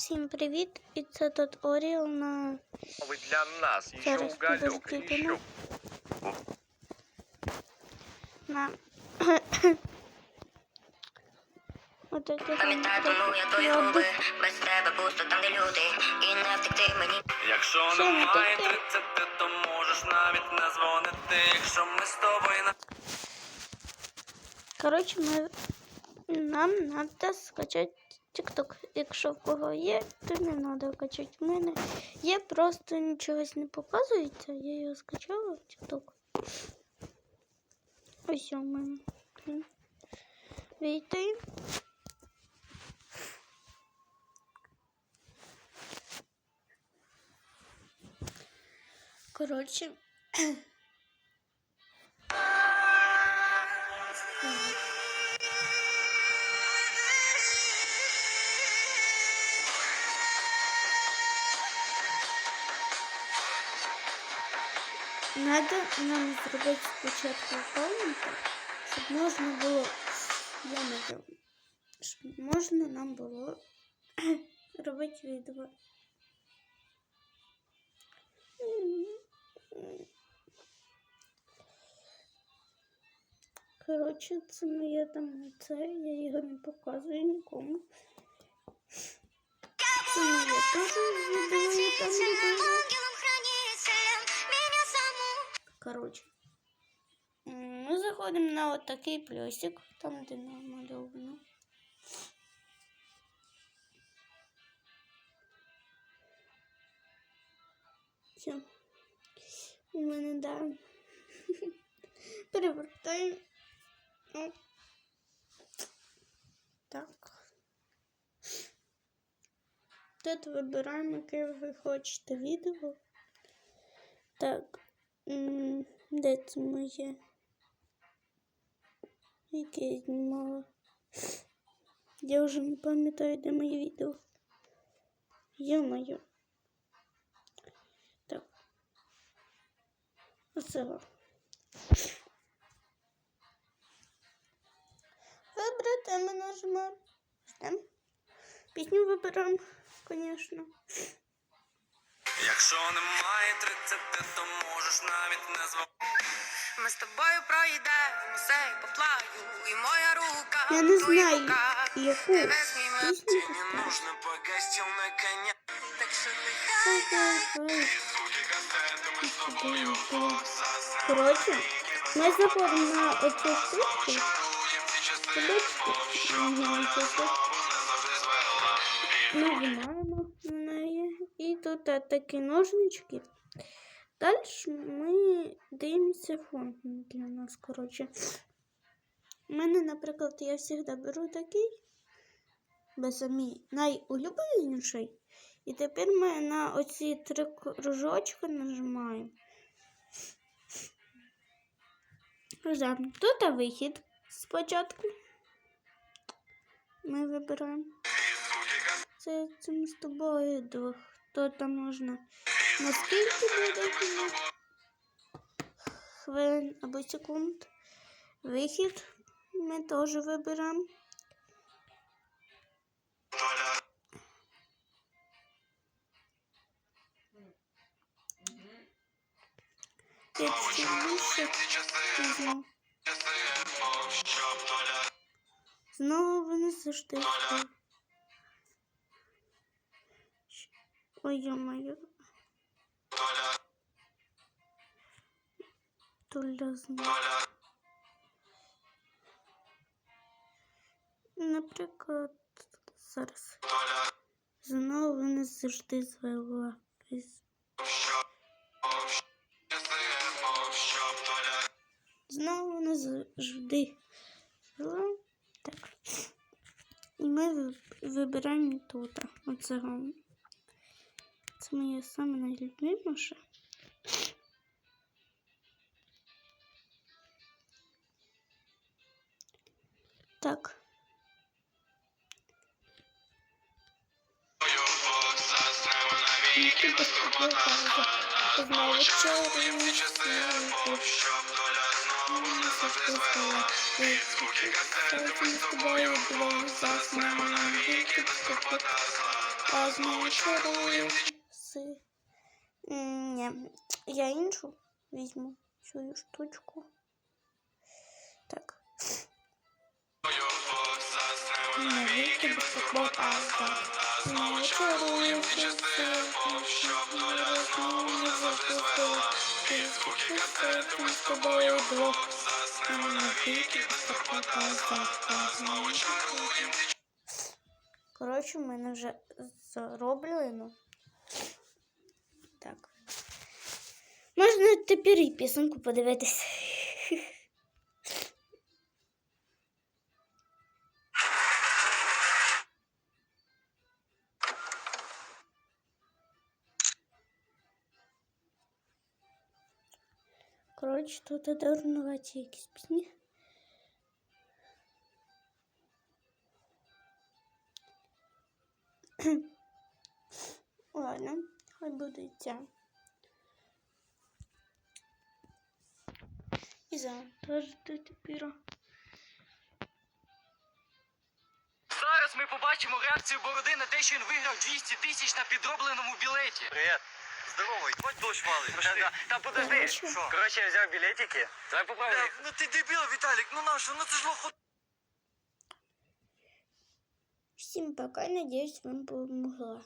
Всім привіт! І це тут Оріал на для нас. Зараз уголек, на Отаке Пам'ятай, тому я твої губи без тебе пусто там, де люди, і не втекти мені. Якщо немає таке? 30, то можеш навіть не дзвонити, якщо ми з тобою на Коротше, ми... нам треба скачати TikTok. Якщо в кого є, то не треба качати. В мене є, просто нічого не показується. Я його скачала в TikTok. Ось у мене. Війти. Коротше. Надо нам зробити спочатку аккаунт, щоб можна було, я не знаю, щоб можна нам було робити відео. Коротше, це моє там це, я його не показую нікому. Це моє теж відео, я там робила. Коротше. м, Ми заходимо на от такий плюсик, там де намальовано. Все. У мене да. Перевертаємо. О. Так. Тут вибираємо, яке ви хочете відео. Так. Де це моє? Яке я знімала? Я вже не пам'ятаю, де моє відео. Йо-моє. Так. Оце. во. Вибрати ми нажимаємо. Ждем. Пісню вибираємо, звісно. Якщо немає 30, то можеш навіть не дзвонити. Ми з тобою проїдемо сей по плаю, і моя рука Я не знаю, яку Ти нужно погостів на коня. Так що нехай кастети, ми з тобою вдвох застрелимо. Коротше, ми заходимо на оцю штучку. Подивіться, завжди звела. нажимаємо. І е, такі ножнички. Далі ми дивимося фон для нас. Коротше. У мене, наприклад, я завжди беру такий, без мій найулюбленіший. І тепер ми на оці три кружочки нажимаємо. Тут вихід спочатку. Ми вибираємо. Це цим з тобою двох. То там можна наскільки буде хвилин або секунд. Вихід ми теж вибираємо. Якщо більше, візьму. Знову вони завжди. Ой, ё-моё. Толя знає. Наприклад, зараз. Знову вони завжди звела. Знову вони завжди звела. Так. І ми ви- вибираємо тут. Оцього. Це моє саме найлюбиміше. Так. Завжди звела. Звуки кастети, ми си. Ні, я іншу візьму цю штучку. Так. Не вийти без такого таза. Розмочаруємо си. З тобою двох. Не такого таза. Коротше, в мене вже зроблено. Так. Можна тепер і пісеньку подивитися. Коротше, тут дурнуваті якісь пісні. Ладно, Хай буде ця. І за теж до тепер. Зараз ми побачимо реакцію Бороди на те, що він виграв 200 тисяч на підробленому білеті. Привет. Здоровий. Бать дощ валить. Та, та подожди. Що? Коротше, я взяв білетики. Давай поправимо. Ну ти дебіл, Віталік, ну нащо? Ну це ж лохо. Всім пока, надіюсь, вам помогла.